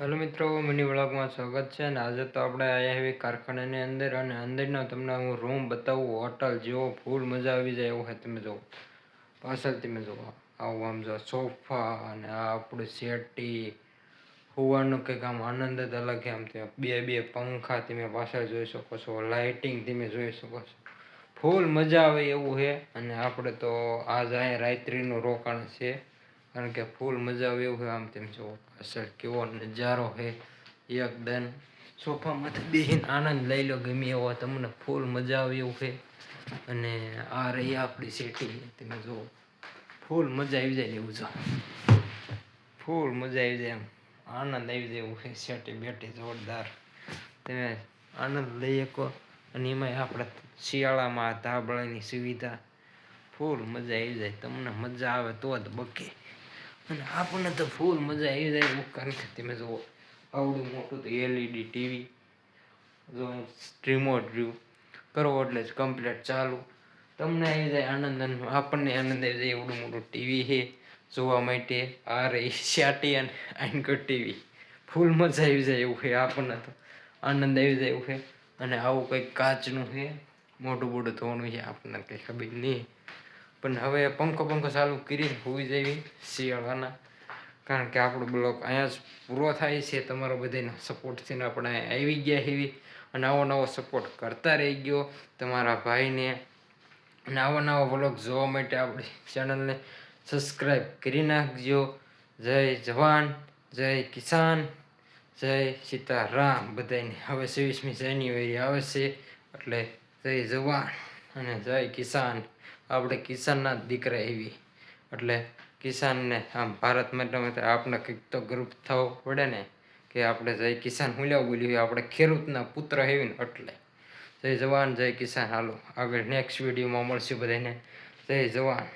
Hello મિત્રો, mini વ્લોગમાં સ્વાગત છે અને આજે તો આપણે આવ્યા એવી કારખાનાની અંદર અને અંદરનો તમને હું રૂમ બતાવું, હોટલ જેવો ફૂલ મજા આવી જાય એવું છે તમે જુઓ પાછળ તમે જુઓ આવું આમ જો સોફા અને આ આપણું સેટી, હોવાનું કંઈક આમ આનંદ જ અલગ આમ તમે બે બે પંખા તમે પાછળ જોઈ શકો છો, લાઇટિંગ તમે જોઈ શકો છો. ફૂલ મજા આવે એવું છે અને આપણે તો આજ અહીંયા રાત્રિનું રોકાણ છે. કારણ કે ફૂલ મજા આવે એવું આમ તેમ જો. પાછળ કેવો નજારો હે. એકદમ સોફામાંથી બેહીને આનંદ લઈ લો, ગમે એવો તમને ફૂલ મજા આવે એવું છે અને આ રહી આપણી સેટિંગ તમે જો, ફૂલ મજા આવી જાય એવું જો. ફૂલ મજા આવી જાય એમ. આનંદ આવી જાય એવું છે સેટી બેટી જોરદાર. તમે આનંદ લઈ શકો અને એમાંય આપણે શિયાળામાં ધાબળાની સુવિધા. ફૂલ મજા આવી જાય, તમને મજા આવે તો જ બકે. અને આપણને તો ફૂલ મજા આવી જાય એવું કારણ કે તમે જુઓ, આવડું મોટું તો એલઈડી ટીવી જો રિમોટ રહ્યું કરો એટલે જ કમ્પ્લીટ ચાલુ. તમને આવી જાય આનંદ આપણને આનંદ આવી જાય એવડું મોટું ટીવી છે, જોવા માટે આ રહી શાટી અને આંકર ટીવી ફૂલ મજા આવી જાય એવું છે, આપણને તો આનંદ આવી જાય એવું છે. અને આવું કંઈક કાચનું છે મોટું મોટું ધોવાનું છે, આપણને કંઈ ખબર નહીં. પણ હવે પંખો પંખો ચાલુ કરીને હોવી જોઈએ શિયાળાના. કારણ કે આપણો બ્લોક અહીંયા જ પૂરો થાય છે, તમારો બધાનો સપોર્ટથી થઈને આપણે આવી ગયા એવી અને આવો નવો સપોર્ટ કરતા રહી ગયો તમારા ભાઈને અને આવા નવા બ્લોગ જોવા માટે આપણી ચેનલને સબસ્ક્રાઈબ કરી નાખજો. જય જવાન, જય કિસાન, જય સીતારામ. બધાને હવે છવ્વીસમી જાન્યુઆરી આવે છે, એટલે જય જવાન. અને જય કિસાન. આપણે કિસાનના દીકરા એવી. એટલે કિસાનને આમ ભારત માટે આપણે કંઈક તો ગ્રુપ થવો પડે ને કે આપણે જય કિસાન હુલ્યા બોલી હોય આપણે ખેડૂતના પુત્ર હેવી ને એટલે. જય જવાન, જય કિસાન. હાલો, આગળ નેક્સ્ટ વિડીયોમાં મળશું બધાને. જય જવાન.